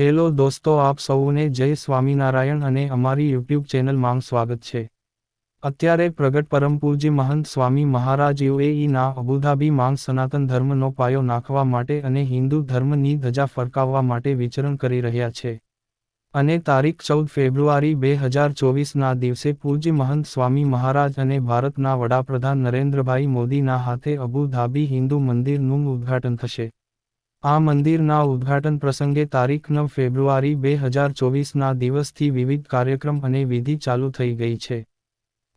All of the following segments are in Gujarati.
હેલો દોસ્તો, આપ સૌને જય સ્વામિનારાયણ અને અમારી યુટ્યુબ ચેનલમાં સ્વાગત છે. અત્યારે પ્રગટ પરમપુરજી મહંત સ્વામી મહારાજ યુએઈના અબુધાબી માંગ સનાતન ધર્મનો પાયો નાખવા માટે અને હિન્દુ ધર્મની ધજા ફરકાવવા માટે વિચરણ કરી રહ્યા છે. અને તારીખ ચૌદ ફેબ્રુઆરી બે હજાર ચોવીસના દિવસે પૂજ્ય મહંત સ્વામી મહારાજ અને ભારતના વડાપ્રધાન નરેન્દ્રભાઈ મોદીના હાથે અબુ ધાબી હિન્દુ મંદિરનું ઉદ્ઘાટન થશે. આ મંદિરના ઉદ્ઘાટન પ્રસંગે તારીખ નવ ફેબ્રુઆરી બે હજાર ચોવીસના દિવસથી વિવિધ કાર્યક્રમ અને વિધિ ચાલુ થઈ ગઈ છે.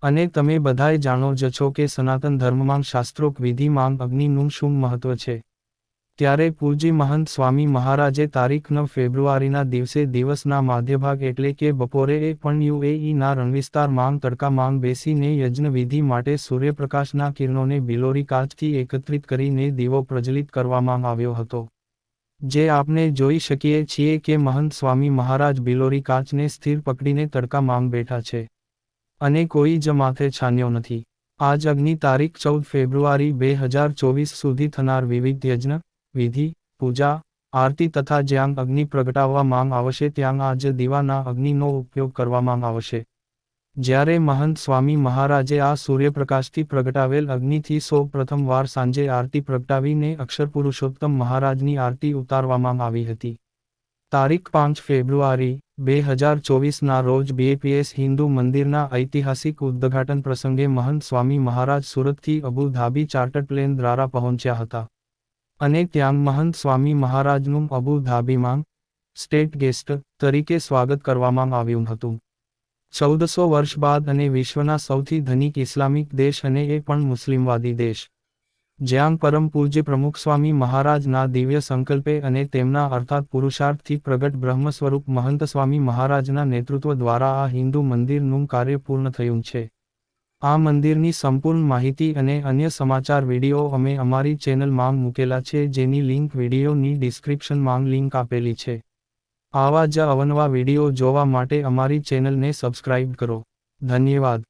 અને તમે બધાએ જાણો જ છો કે સનાતન ધર્મમાં શાસ્ત્રોક વિધિમાં અગ્નિનું શું મહત્વ છે. ત્યારે પૂજ્ય મહંત સ્વામી મહારાજે તારીખ નવ ફેબ્રુઆરીના દિવસે દિવસના માધ્યભાગ એટલે કે બપોરે એ પણ યુએઈના રણવિસ્તાર માંગ તડકા માંગ બેસીને યજ્ઞવિધિ માટે સૂર્યપ્રકાશના કિરણોને બિલોરી કાચથી એકત્રિત કરીને દીવો પ્રજ્વલિત કરવામાં આવ્યો હતો. જે આપને જોઈ શકીએ છીએ કે મહંત સ્વામી મહારાજ બિલોરી કાચને સ્થિર પકડીને તડકા માંગ બેઠા છે. અને કોઈ જ માથે છાન્યો નથી. આજ અગ્નિ તારીખ ચૌદ ફેબ્રુઆરી બે હજાર ચોવીસ સુધી થનાર વિવિધ યજ્ઞ, વિધિ, પૂજા, આરતી તથા જ્યાં અગ્નિ પ્રગટાવવા માંગ આવશે ત્યાં આજ દીવાના અગ્નિનો ઉપયોગ કરવામાં આવશે. જ્યારે મહંત સ્વામી મહારાજે આ સૂર્યપ્રકાશથી પ્રગટાવેલ અગ્નિથી સૌ પ્રથમવાર સાંજે આરતી પ્રગટાવીને અક્ષરપુરુષોત્તમ મહારાજની આરતી ઉતારવામાં આવી હતી. તારીખ પાંચ ફેબ્રુઆરી, બે હજાર ચોવીસના રોજ બીએપીએસ હિન્દુ મંદિરના ઐતિહાસિક ઉદ્ઘાટન પ્રસંગે મહંત સ્વામી મહારાજ સુરતથી અબુ ધાબી ચાર્ટર્ડ પ્લેન દ્વારા પહોંચ્યા હતા. અને ત્યાં મહંત સ્વામી મહારાજનું અબુ ધાબીમાં સ્ટેટ ગેસ્ટ તરીકે સ્વાગત કરવામાં આવ્યું હતું. ચૌદસો વર્ષ બાદ અને વિશ્વના સૌથી ધનિક ઇસ્લામિક દેશ અને એ પણ મુસ્લિમવાદી દેશ. જ્યાં પરમ પૂજ્ય પ્રમુખ સ્વામી મહારાજના દિવ્ય સંકલ્પે અને તેમના અર્થાત પુરુષાર્થથી પ્રગટ બ્રહ્મ સ્વરૂપ મહંત સ્વામી મહારાજના નેતૃત્વ દ્વારા આ હિન્દુ મંદિરનું કાર્ય પૂર્ણ થયું છે. આ મંદિરની સંપૂર્ણ માહિતી અને અન્ય સમાચાર વીડિયો અમે અમારી ચેનલમાં મૂકેલા છે જેની લિંક વિડીયોની ડિસ્ક્રિપ્શનમાં લિંક આપેલી છે. આવા જ અવનવા વીડિયો જોવા માટે અમારી ચેનલને સબસ્ક્રાઇબ કરો. ધન્યવાદ.